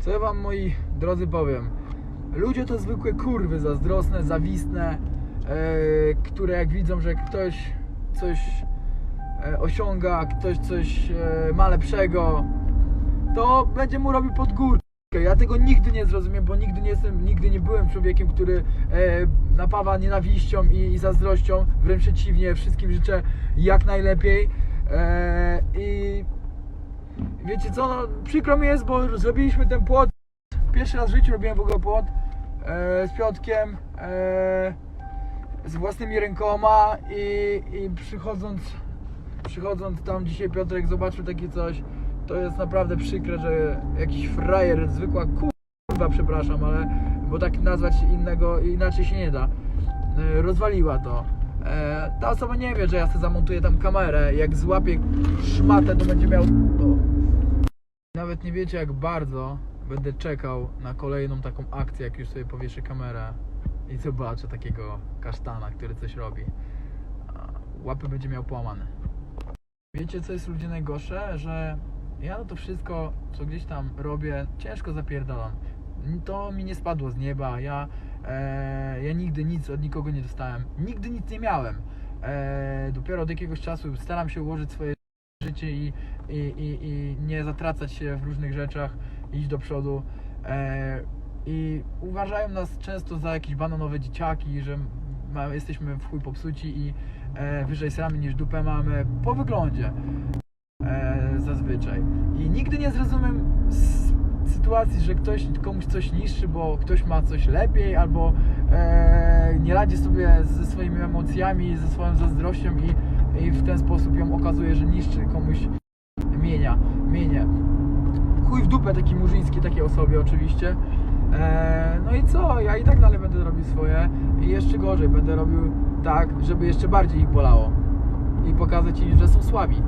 Co ja wam moi drodzy powiem? Ludzie to zwykłe kurwy zazdrosne, zawistne, e, które jak widzą, że ktoś coś e, osiąga, ktoś coś e, ma lepszego, to będzie mu robił pod górkę. Ja tego nigdy nie zrozumiem, bo nigdy nie jestem, nigdy nie byłem człowiekiem, który e, napawa nienawiścią i, i zazdrością. Wręcz przeciwnie, wszystkim życzę jak najlepiej. E, wiecie co, no, przykro mi jest, bo zrobiliśmy ten płot. Pierwszy raz w życiu robiłem w ogóle płot e, z Piotkiem. E, z własnymi rękoma i, i przychodząc przychodząc tam dzisiaj Piotrek zobaczył takie coś to jest naprawdę przykre, że jakiś frajer, zwykła kurwa, przepraszam, ale bo tak nazwać innego inaczej się nie da e, rozwaliła to e, ta osoba nie wie, że ja sobie zamontuję tam kamerę jak złapię szmatę to będzie miał o. nawet nie wiecie jak bardzo będę czekał na kolejną taką akcję jak już sobie powieszę kamerę i zobaczę takiego kasztana, który coś robi łapy będzie miał połamane Wiecie co jest ludzie najgorsze? Że ja to wszystko, co gdzieś tam robię, ciężko zapierdalam. To mi nie spadło z nieba, ja, e, ja nigdy nic od nikogo nie dostałem. Nigdy nic nie miałem. E, dopiero od jakiegoś czasu staram się ułożyć swoje życie i, i, i, i nie zatracać się w różnych rzeczach, iść do przodu. E, I uważają nas często za jakieś bananowe dzieciaki, że ma, jesteśmy w chuj popsuci i e, wyżej sramy niż dupę mamy po wyglądzie e, zazwyczaj. I nigdy nie zrozumiem sytuacji, że ktoś komuś coś niszczy, bo ktoś ma coś lepiej, albo e, nie radzi sobie ze swoimi emocjami, ze swoją zazdrością i, i w ten sposób ją okazuje, że niszczy komuś mienia, mienie. Chuj w dupę taki murzyński takiej osobie oczywiście. E, no i co? Ja i tak dalej będę robił swoje i jeszcze gorzej będę robił tak, żeby jeszcze bardziej ich bolało i pokazać im, że są słabi.